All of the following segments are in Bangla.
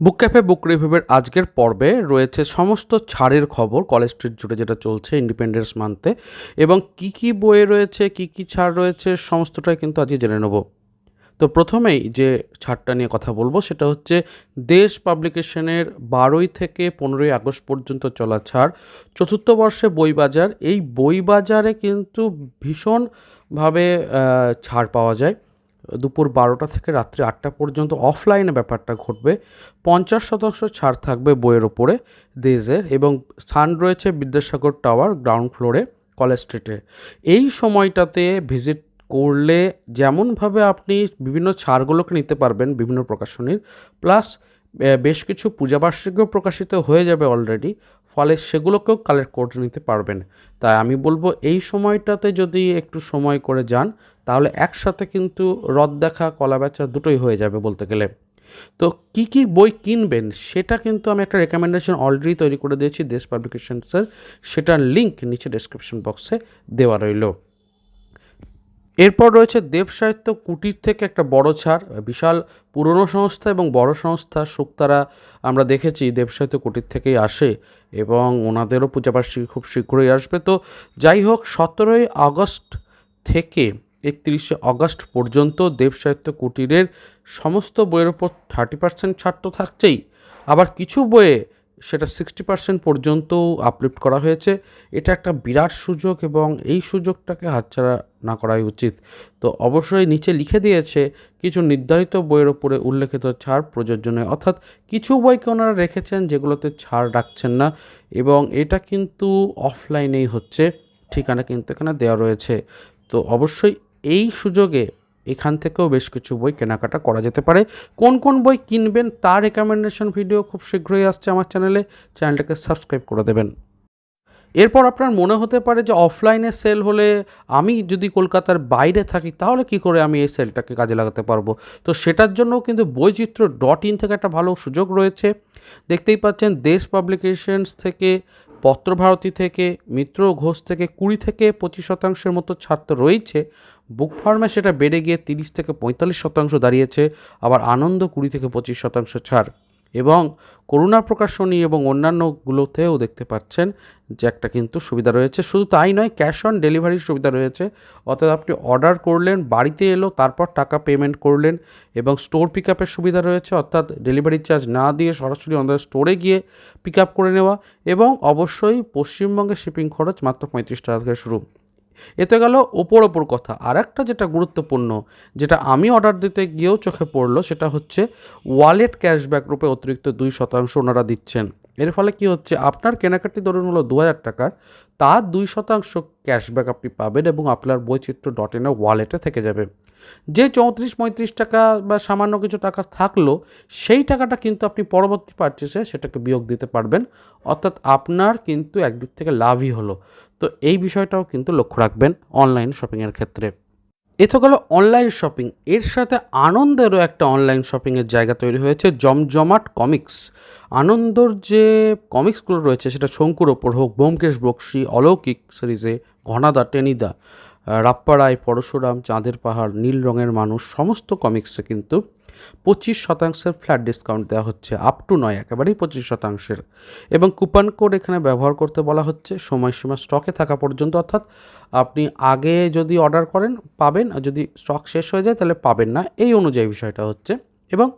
বুক ক্যাফে, বুক রিভিউয়ের আজকের পর্বে রয়েছে সমস্ত ছাড়ের খবর, কলেজ স্ট্রিট জুড়ে যেটা চলছে ইন্ডিপেন্ডেন্স মান্থে, এবং কি কি বইয়ে রয়েছে, কি কি ছাড় রয়েছে, সমস্তটাই কিন্তু আজকে জেনে নেব। তো প্রথমেই যে ছাড়টা নিয়ে কথা বলব, সেটা হচ্ছে দেশ পাবলিকেশনের বারোই থেকে পনেরোই আগস্ট পর্যন্ত চলা ছাড়, চতুর্থ বর্ষে বই বাজার এই বই বাজারে কিন্তু ভীষণভাবে ছাড় পাওয়া যায়। দুপুর বারোটা থেকে রাত্রি আটটা পর্যন্ত অফলাইনে ব্যাপারটা ঘটবে। পঞ্চাশ শতাংশ ছাড় থাকবে বইয়ের ওপরে দেজের এবং স্থান রয়েছে বিদ্যাসাগর টাওয়ার গ্রাউন্ড ফ্লোরে, কলেজ স্ট্রিটে। এই সময়টাতে ভিজিট করলে যেমনভাবে আপনি বিভিন্ন ছাড়গুলোকে নিতে পারবেন বিভিন্ন প্রকাশনীর, প্লাস বেশ কিছু পূজাবার্ষিকীও প্রকাশিত হয়ে যাবে অলরেডি। ফলে সেগুলোকেও কালেক্ট করে নিতে পারবেন। তাই আমি বলব, এই সময়টাতে যদি একটু সময় করে যান, তাহলে একসাথে কিন্তু রদ দেখা, কলা বেচা দুটোই হয়ে যাবে বলতে গেলে। তো কি কি বই কিনবেন, সেটা কিন্তু আমি একটা রেকমেন্ডেশন অলরেডি তৈরি করে দিয়েছি, দেশ পাবলিকেশনসের সেটার লিঙ্ক নিচে ডেসক্রিপশন বক্সে দেওয়া রইল। এরপর রয়েছে দেব সাহিত্য কুটির থেকে একটা বড় ছাড়, বিশাল পুরনো সংস্থা এবং বড় সংস্থা শুক্তারা আমরা দেখেছি দেব সাহিত্য কুটির থেকেই আসে এবং ওনাদেরও পূজাবার্ষিকী খুব শীঘ্রই আসবে। তো যাই হোক, সতেরোই আগস্ট থেকে একত্রিশে আগস্ট পর্যন্ত দেব সাহিত্য কুটিরের সমস্ত বইয়ের ওপর থার্টি পার্সেন্ট ছাড় তো থাকছেই। আবার কিছু বইয়ে সেটা সিক্সটি পার্সেন্ট পর্যন্তও আপলিফ্ট করা হয়েছে। এটা একটা বিরাট সুযোগ এবং এই সুযোগটাকে হাতছাড়া না করাই উচিত। তো অবশ্যই নিচে লিখে দিয়েছে, কিছু নির্ধারিত বইয়ের ওপরে উল্লেখিত ছাড় প্রযোজনে অর্থাৎ কিছু বইকে ওনারা রেখেছেন যেগুলোতে ছাড় রাখছেন না এবং এটা কিন্তু অফলাইনেই হচ্ছে, ঠিকানা কিন্তু এখানে দেওয়া রয়েছে। তো অবশ্যই এই সুযোগে এখান থেকেও বেশ কিছু বই কেনাকাটা করা যেতে পারে। কোন কোন বই কিনবেন তার রেকমেন্ডেশন ভিডিও খুব শীঘ্রই আসছে আমার চ্যানেলে চ্যানেলটাকে সাবস্ক্রাইব করে দেবেন। এরপর আপনার মনে হতে পারে যে অফলাইনে সেল হলে আমি যদি কলকাতার বাইরে থাকি, তাহলে কি করে আমি এই সেলটাকে কাজে লাগাতে পারব? তো সেটার জন্য কিন্তু বৈচিত্র্য ডট ইন থেকে একটা ভালো সুযোগ রয়েছে। দেখতেই পাচ্ছেন, দেশ পাবলিকেশনস থেকে, পত্রভারতী থেকে, মিত্র ঘোষ থেকে কুড়ি থেকে পঁচিশ শতাংশের মতো ছাত্র রয়েছে। বুক ফার্মে সেটা বেড়ে গিয়ে তিরিশ থেকে পঁয়তাল্লিশ শতাংশ দাঁড়িয়েছে, আবার আনন্দ কুড়ি থেকে পঁচিশ শতাংশ ছাড়। এবং করুণা প্রকাশনী এবং অন্যান্যগুলোতেও দেখতে পাচ্ছেন যে একটা কিন্তু সুবিধা রয়েছে। শুধু তাই নয়, ক্যাশ অন ডেলিভারির সুবিধা রয়েছে। অর্থাৎ আপনি অর্ডার করলেন, বাড়িতে এলো, তারপর টাকা পেমেন্ট করলেন এবং স্টোর পিক আপের সুবিধা রয়েছে। অর্থাৎ ডেলিভারি চার্জ না দিয়ে সরাসরি আমাদের স্টোরে গিয়ে পিক আপ করে নেওয়া এবং অবশ্যই পশ্চিমবঙ্গের শিপিং খরচ মাত্র পঁয়ত্রিশ টাকা থেকে শুরু। এতে গেল ওপর ওপর কথা। আর একটা যেটা গুরুত্বপূর্ণ, যেটা আমি অর্ডার দিতে গিয়েও চোখে পড়ল, সেটা হচ্ছে ওয়ালেট ক্যাশব্যাক রূপে অতিরিক্ত দুই শতাংশ ওনারা দিচ্ছেন। এর ফলে কি হচ্ছে? আপনার কেনাকাটি ধরুন হলো দু হাজার টাকার, তার দুই শতাংশ ক্যাশব্যাক আপনি পাবেন এবং আপনার বৈচিত্র্য ডট ইনের ওয়ালেটে থেকে যাবে। যে চৌত্রিশ পঁয়ত্রিশ টাকা বা সামান্য কিছু টাকা থাকল, সেই টাকাটা কিন্তু আপনি পরবর্তী পারচেসে সেটাকে বিয়োগ দিতে পারবেন। অর্থাৎ আপনার কিন্তু একদিক থেকে লাভই হলো। তো এই বিষয়টাও কিন্তু লক্ষ্য রাখবেন অনলাইন শপিংয়ের ক্ষেত্রে। এ তো গেল অনলাইন শপিং এর সাথে আনন্দেরও একটা অনলাইন শপিংয়ের জায়গা তৈরি হয়েছে, জমজমাট কমিক্স আনন্দর যে কমিক্সগুলো রয়েছে, সেটা শঙ্কুর ওপর হোক, ব্যোমকেশ বক্সি, অলৌকিক সিরিজে ঘনাদা, টেনিদা রাপ্পারায়, পরশুরাম, চাঁদের পাহাড়, নীল রঙের মানুষ, সমস্ত কমিক্সে কিন্তু পঁচিশ শতাংশের ফ্ল্যাট ডিসকাউন্ট দেওয়া হচ্ছে আপ টু নয়, একেবারেই পঁচিশ শতাংশের। এবং কুপন কোড এখানে ব্যবহার করতে বলা হচ্ছে, সময়সীমা স্টকে থাকা পর্যন্ত, অর্থাৎ আপনি আগে যদি অর্ডার করেন, পাবেন, আর যদি স্টক শেষ হয়ে যায়, তাহলে পাবেন না। এই অনুযায়ী বিষয়টা হচ্ছে। এবং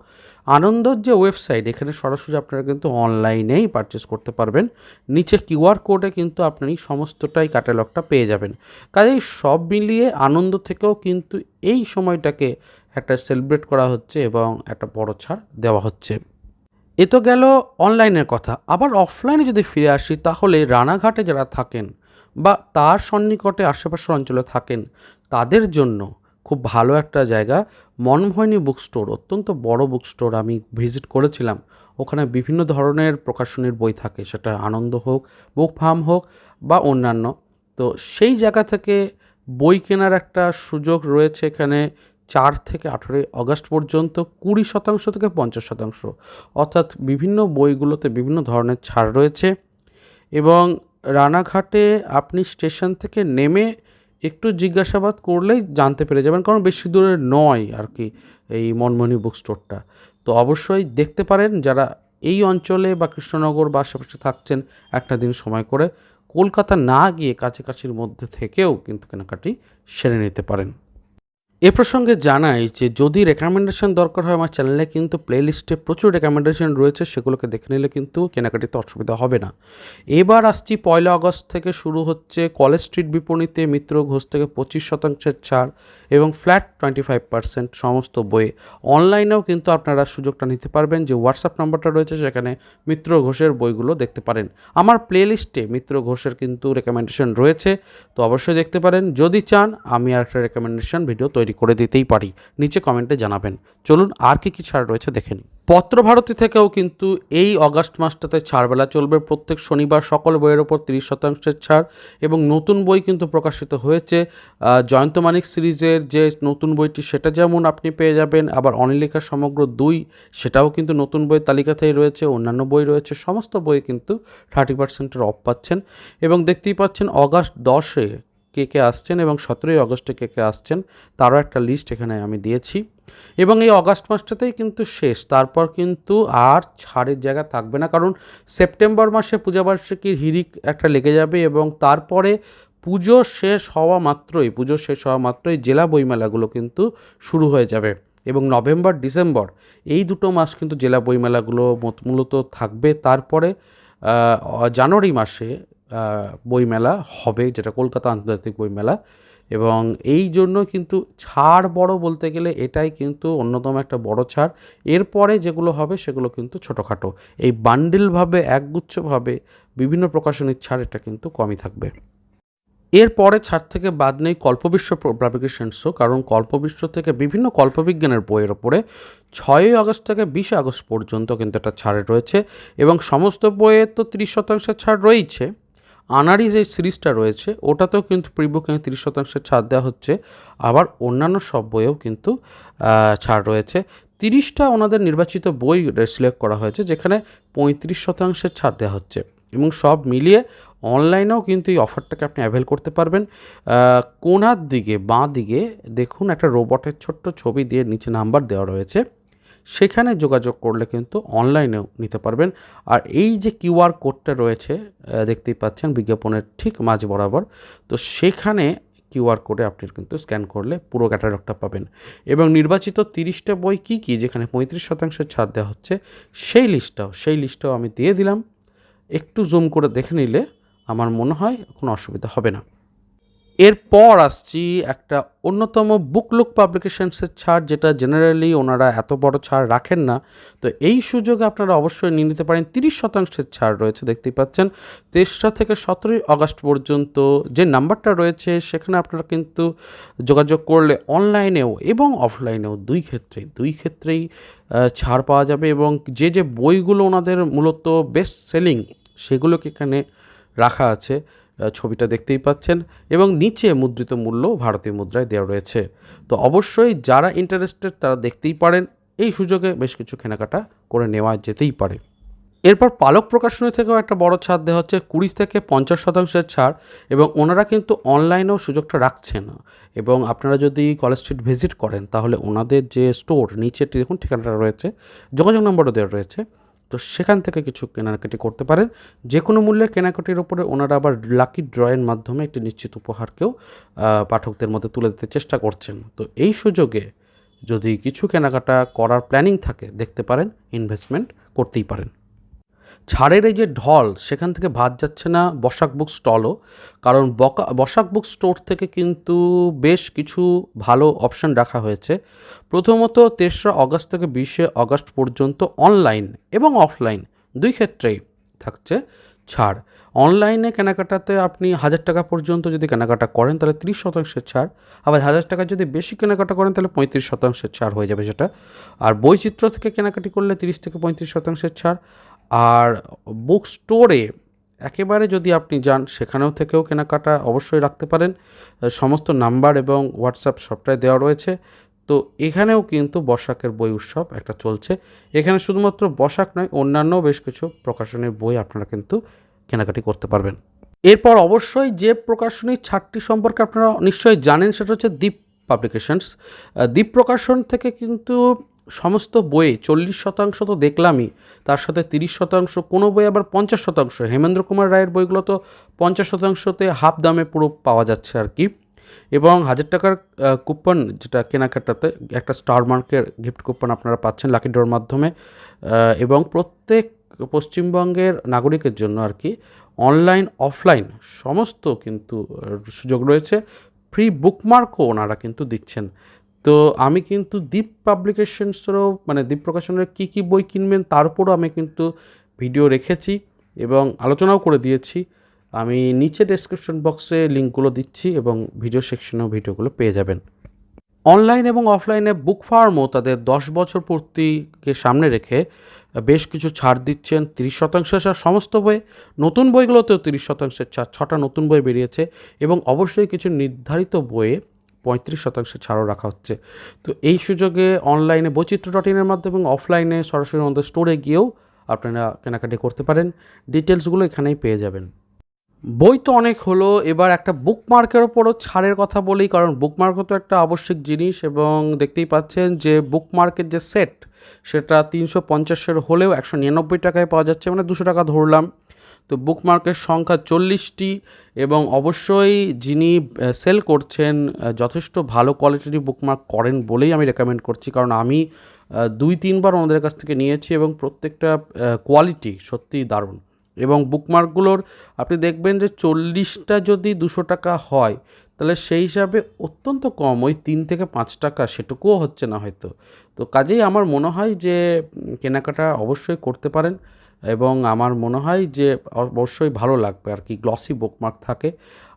আনন্দর যে ওয়েবসাইট এখানে সরাসরি আপনারা কিন্তু অনলাইনেই পারচেস করতে পারবেন। নিচে কিউআর কোডে কিন্তু আপনি সমস্তটাই ক্যাটালগটা পেয়ে যাবেন। কাজেই সব মিলিয়ে আনন্দ থেকেও কিন্তু এই সময়টাকে একটা সেলিব্রেট করা হচ্ছে এবং একটা বড় ছাড় দেওয়া হচ্ছে। এ তো গেল অনলাইনের কথা। আবার অফলাইনে যদি ফিরে আসি, তাহলে রানাঘাটে যারা থাকেন বা তার সন্নিকটে আশেপাশের অঞ্চলে থাকেন, তাদের জন্য খুব ভালো একটা জায়গা। মনমোহিনী বুক স্টোর অত্যন্ত বড় বুক স্টোর আমি ভিজিট করেছিলাম। ওখানে বিভিন্ন ধরনের প্রকাশনীর বই থাকে। সেটা আনন্দ হোক বুক ফার্ম হোক বা অন্যান্য। তো সেই জায়গা থেকে বই কেনার একটা সুযোগ রয়েছে এখানে। চার থেকে আঠেরোই আগস্ট পর্যন্ত কুড়ি শতাংশ থেকে পঞ্চাশ শতাংশ, অর্থাৎ বিভিন্ন বইগুলোতে বিভিন্ন ধরনের ছাড় রয়েছে এবং রানাঘাটে আপনি স্টেশন থেকে নেমে একটু জিজ্ঞাসাবাদ করলেই জানতে পেরে যাবেন, কারণ বেশি দূরে নয় আর কি এই মনমোহনী বুক স্টোরটা। তো অবশ্যই দেখতে পারেন যারা এই অঞ্চলে বা কৃষ্ণনগর বা আশেপাশে থাকছেন একটা দিন সময় করে, কলকাতা না গিয়ে কাছাকাছির মধ্যে থেকেও কিন্তু কেনাকাটি সেরে নিতে পারেন। এ প্রসঙ্গে জানাই যে যদি রেকমেন্ডেশন দরকার হয় আমার চ্যানেলে কিন্তু প্লেলিস্টে প্রচুর রেকমেন্ডেশন রয়েছে, সেগুলোকে দেখে নিলে কিন্তু কেনাকাটিতে অসুবিধা হবে না। এবার আসছি পয়লা আগস্ট থেকে শুরু হচ্ছে কলেজ স্ট্রিট বিপণীতে মিত্র ঘোষ থেকে পঁচিশ শতাংশের ছাড় এবং ফ্ল্যাট টোয়েন্টি ফাইভ পার্সেন্ট সমস্ত বইয়ে। অনলাইনেও কিন্তু আপনারা সুযোগটা নিতে পারবেন যে হোয়াটসঅ্যাপ নাম্বারটা রয়েছে, সেখানে মিত্র ঘোষের বইগুলো দেখতে পারেন। আমার প্লেলিস্টে মিত্র ঘোষের কিন্তু রেকমেন্ডেশন রয়েছে, তো অবশ্যই দেখতে পারেন। যদি চান, আমি আর একটা রেকমেন্ডেশন ভিডিও তৈরি করে দিতেই পারি। নিচে কমেন্টে জানাবেন। চলুন আর কি কি ছাড় রয়েছে দেখে নিই। পত্রভারতী থেকেও কিন্তু এই অগাস্ট মাসটাতে ছাড়বেলা চলবে। প্রত্যেক শনিবার সকল বইয়ের ওপর তিরিশ শতাংশের ছাড় এবং নতুন বই কিন্তু প্রকাশিত হয়েছে। জয়ন্ত মানিক সিরিজের যে নতুন বইটি সেটা যেমন আপনি পেয়ে যাবেন, আবার অনিলিকা সমগ্র দুই সেটাও কিন্তু নতুন বইয়ের তালিকাতেই রয়েছে। অন্যান্য বই রয়েছে, সমস্ত বই কিন্তু থার্টি পার্সেন্টের অফ পাচ্ছেন। এবং দেখতেই পাচ্ছেন, অগাস্ট দশে কে কে আসছেন এবং সতেরোই আগস্টে কে কে আসছেন তারও একটা লিস্ট এখানে আমি দিয়েছি। এবং এই অগাস্ট মাসটাতেই কিন্তু শেষ, তারপর কিন্তু আর ছাড়ের জায়গা থাকবে না। কারণ সেপ্টেম্বর মাসে পূজাবার্ষিকীর হিরিক একটা লেগে যাবে এবং তারপরে পুজো শেষ হওয়া মাত্রই, পুজো শেষ হওয়া মাত্রই জেলা বইমেলাগুলো কিন্তু শুরু হয়ে যাবে। এবং নভেম্বর, ডিসেম্বর, এই দুটো মাস কিন্তু জেলা বইমেলাগুলো মূলত থাকবে। তারপরে জানুয়ারি মাসে বইমেলা হবে, যেটা কলকাতা আন্তর্জাতিক বইমেলা। এবং এই জন্য কিন্তু ছাড় বড় বলতে গেলে এটাই কিন্তু অন্যতম একটা বড় ছাড়। এরপরে যেগুলো হবে সেগুলো কিন্তু ছোটোখাটো। এই বান্ডিলভাবে, একগুচ্ছভাবে বিভিন্ন প্রকাশনীর ছাড় এটা কিন্তু কমই থাকবে। এরপরে ছাড় থেকে বাদ নেই কল্পবিশ্ব পাবলিকেশনসও কারণ কল্পবিশ্ব থেকে বিভিন্ন কল্পবিজ্ঞানের বইয়ের ওপরে ছয়ই আগস্ট থেকে বিশে আগস্ট পর্যন্ত কিন্তু একটা ছাড় রয়েছে। এবং সমস্ত বইয়ের তো তিরিশ শতাংশের ছাড় রয়েছে আনারি যে সিরিজটা রয়েছে, ওটাতেও কিন্তু প্রি প্রিবুকে তিরিশ শতাংশের ছাড় দেওয়া হচ্ছে। আবার অন্যান্য সব বইয়েও কিন্তু ছাড় রয়েছে। তিরিশটা ওনাদের নির্বাচিত বই সিলেক্ট করা হয়েছে, যেখানে পঁয়ত্রিশ শতাংশের ছাড় দেওয়া হচ্ছে। এবং সব মিলিয়ে অনলাইনেও কিন্তু এই অফারটাকে আপনি অ্যাভেল করতে পারবেন। কোনার দিকে, বাঁ দিকে দেখুন একটা রোবটের ছোট্ট ছবি দিয়ে নিচে নাম্বার দেওয়া রয়েছে। সেখানে যোগাযোগ করলে কিন্তু অনলাইনেও নিতে পারবেন। আর এই যে কিউআর কোডটা রয়েছে দেখতেই পাচ্ছেন বিজ্ঞাপনের ঠিক মাঝ বরাবর। তো সেখানে কিউআর কোডে আপনি কিন্তু স্ক্যান করলে পুরো ক্যাটালগটা পাবেন। এবং নির্বাচিত তিরিশটা বই কী কী, যেখানে পঁয়ত্রিশ শতাংশ ছাড় দেওয়া হচ্ছে, সেই লিস্টটাও সেই লিস্টটাও আমি দিয়ে দিলাম। একটু জুম করে দেখে নিলে আমার মনে হয় কোনো অসুবিধা হবে না। এরপর আসছি একটা অন্যতম বুকলুক পাবলিকেশনসের ছাড়, যেটা জেনারেলি ওনারা এত বড় ছাড় রাখেন না। তো এই সুযোগে আপনারা অবশ্যই নিয়ে নিতে পারেন, তিরিশ শতাংশের ছাড় রয়েছে, দেখতেই পাচ্ছেন। তেসরা থেকে সতেরোই আগস্ট পর্যন্ত যে নাম্বারটা রয়েছে, সেখানে আপনারা কিন্তু যোগাযোগ করলে অনলাইনেও এবং অফলাইনেও দুই ক্ষেত্রেই দুই ক্ষেত্রেই ছাড় পাওয়া যাবে এবং যে যে বইগুলো ওনাদের মূলত বেস্ট সেলিং সেগুলোকে এখানে রাখা আছে। ছবিটা দেখতেই পাচ্ছেন, এবং নিচে মুদ্রিত মূল্য ভারতীয় মুদ্রায় দেওয়া রয়েছে। তো অবশ্যই যারা ইন্টারেস্টেড তারা দেখতেই পারেন, এই সুযোগে বেশ কিছু কেনাকাটা করে নেওয়া যেতেই পারে। এরপর পালক প্রকাশনী থেকেও একটা বড় ছাড় দেওয়া হচ্ছে, কুড়ি থেকে পঞ্চাশ শতাংশের ছাড়, এবং ওনারা কিন্তু অনলাইনেও সুযোগটা রাখছেন। এবং আপনারা যদি কলেজ স্ট্রিট ভিজিট করেন, তাহলে ওনাদের যে স্টোর নিচে দেখুন ঠিকানাটা রয়েছে, যোগাযোগ নম্বরও দেওয়া রয়েছে। তো সেখান থেকে কিছু কেনাকাটি করতে পারেন। যে কোনো মূল্যে কেনাকাটির ওপরে ওনারা আবার লাকি ড্রয়ের মাধ্যমে একটি নিশ্চিত উপহারকেও পাঠকদের মধ্যে তুলে দিতে চেষ্টা করছেন। তো এই সুযোগে যদি কিছু কেনাকাটা করার প্ল্যানিং থাকে, দেখতে পারেন ইনভেস্টমেন্ট করতেই পারেন। ছাড়ের এই যে ঢল, সেখান থেকে ভাত যাচ্ছে না বসাক বুক স্টলও কারণ বকা, বসাক বুক স্টোর থেকে কিন্তু বেশ কিছু ভালো অপশন রাখা হয়েছে। প্রথমত তেসরা অগস্ট থেকে বিশে অগস্ট পর্যন্ত অনলাইন এবং অফলাইন দুই ক্ষেত্রেই থাকছে ছাড়। অনলাইনে কেনাকাটাতে আপনি হাজার টাকা পর্যন্ত যদি কেনাকাটা করেন, তাহলে তিরিশ শতাংশের ছাড়। আবার হাজার টাকা যদি বেশি কেনাকাটা করেন, তাহলে পঁয়ত্রিশ শতাংশের ছাড় হয়ে যাবে সেটা। আর বৈচিত্র্য থেকে কেনাকাটি করলে তিরিশ থেকে পঁয়ত্রিশ শতাংশের ছাড়। আর বুক স্টোরে একেবারে যদি আপনি যান, সেখানেও থেকেও কেনাকাটা অবশ্যই রাখতে পারেন। সমস্ত নাম্বার এবং হোয়াটসঅ্যাপ সবটাই দেওয়া রয়েছে। তো এখানেও কিন্তু বসাকের বই উৎসব একটা চলছে। এখানে শুধুমাত্র বসাক নয় অন্যান্য বেশ কিছু প্রকাশনের বই আপনারা কিন্তু কেনাকাটি করতে পারবেন। এরপর অবশ্যই যে প্রকাশনীর ছাড়টি সম্পর্কে আপনারা নিশ্চয়ই জানেন, সেটা হচ্ছে দ্বীপ পাবলিকেশনস দ্বীপ প্রকাশন থেকে কিন্তু সমস্ত বইয়ে চল্লিশ শতাংশ তো দেখলামই, তার সাথে তিরিশ শতাংশ, কোনো বই আবার পঞ্চাশ শতাংশ। হেমেন্দ্র কুমার রায়ের বইগুলো তো পঞ্চাশ শতাংশতে হাফ দামে পুরো পাওয়া যাচ্ছে আর কি। এবং হাজার টাকার কুপন যেটা কেনাকাটাতে একটা স্টার মার্কের গিফট কুপন আপনারা পাচ্ছেন লাকি ড্রর মাধ্যমে। এবং প্রত্যেক পশ্চিমবঙ্গের নাগরিকের জন্য আর কি অনলাইন অফলাইন সমস্ত কিন্তু সুযোগ রয়েছে। ফ্রি বুকমার্কও ওনারা কিন্তু দিচ্ছেন। তো আমি কিন্তু দীপ পাবলিকেশনসেরও মানে দীপ প্রকাশনের কী কী বই কিনবেন তার উপরও আমি কিন্তু ভিডিও রেখেছি এবং আলোচনাও করে দিয়েছি। আমি নিচে ডেসক্রিপশন বক্সে লিঙ্কগুলো দিচ্ছি এবং ভিডিও সেকশনেও ভিডিওগুলো পেয়ে যাবেন। অনলাইন এবং অফলাইনে বুক ফার্মও তাদের দশ বছর পূর্তিকে সামনে রেখে বেশ কিছু ছাড় দিচ্ছেন। তিরিশ শতাংশের ছাড় সমস্ত বই, নতুন বইগুলোতেও তিরিশ শতাংশের ছাড়, ছটা নতুন বই বেরিয়েছে এবং অবশ্যই কিছু নির্ধারিত বইয়ে পঁয়ত্রিশ শতাংশের ছাড়ও রাখা হচ্ছে। তো এই সুযোগে অনলাইনে বৈচিত্র্য ডট ইনের মাধ্যমে এবং অফলাইনে সরাসরি আমাদের স্টোরে গিয়েও আপনারা কেনাকাটি করতে পারেন। ডিটেলসগুলো এখানেই পেয়ে যাবেন। বই তো অনেক হলো, এবার একটা বুকমার্কের ওপরও ছাড়ের কথা বলি, কারণ বুকমার্কও তো একটা আবশ্যিক জিনিস এবং দেখতেই পাচ্ছেন যে বুকমার্কের যে সেট সেটা তিনশো পঞ্চাশের হলেও একশো নিরানব্বই টাকায় পাওয়া যাচ্ছে মানে দুশো টাকা ধরলাম। তো বুকমার্কের সংখ্যা চল্লিশটি এবং অবশ্যই যিনি সেল করছেন যথেষ্ট ভালো কোয়ালিটির বুকমার্ক করেন বলেই আমি রেকমেন্ড করছি। কারণ আমি দুই, তিনবার ওনাদের কাছ থেকে নিয়েছি এবং প্রত্যেকটা কোয়ালিটি সত্যিই দারুণ। এবং বুকমার্কগুলোর, আপনি দেখবেন যে চল্লিশটা যদি দুশো টাকা হয়, তাহলে সেই হিসাবে অত্যন্ত কম, ওই তিন থেকে পাঁচ টাকা, সেটুকুও হচ্ছে না হয়তো। তো কাজেই আমার মনে হয় যে কেনাকাটা অবশ্যই করতে পারেন। এবং আমার মনে হয় যে অবশ্যই ভালো লাগবে আর কি গ্লসি বুকমার্ক থাকে।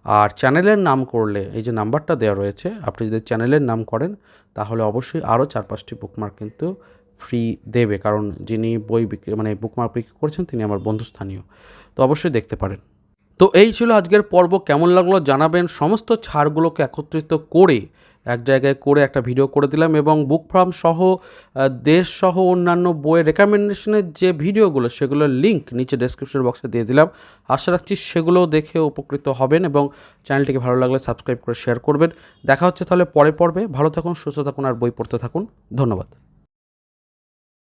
আর চ্যানেলের নাম করলে, এই যে নাম্বারটা দেওয়া রয়েছে, আপনি যদি চ্যানেলের নাম করেন, তাহলে অবশ্যই আরও চার পাঁচটি বুকমার্ক কিন্তু ফ্রি দেবে। কারণ যিনি বই বিক্রি মানে বুকমার্ক বিক্রি করছেন, তিনি আমার বন্ধুস্থানীয়। তো অবশ্যই দেখতে পারেন। তো এই ছিল আজকের পর্ব। কেমন লাগল জানাবেন। সমস্ত ছাড়গুলোকে একত্রিত করে এক জায়গায় করে একটা ভিডিও করে দিলাম এবং বুক ফার্ম সহ দেশ সহ অন্যান্য বইয়ের রেকমেন্ডেশনের যে ভিডিওগুলো সেগুলোর লিঙ্ক নিচে ডেসক্রিপশন বক্সে দিয়ে দিলাম। আশা রাখছি সেগুলোও দেখে উপকৃত হবেন এবং চ্যানেলটিকে ভালো লাগলে সাবস্ক্রাইব করে শেয়ার করবেন। দেখা হচ্ছে তাহলে পরে পর্বে। ভালো থাকুন, সুস্থ থাকুন, আর বই পড়তে থাকুন। ধন্যবাদ।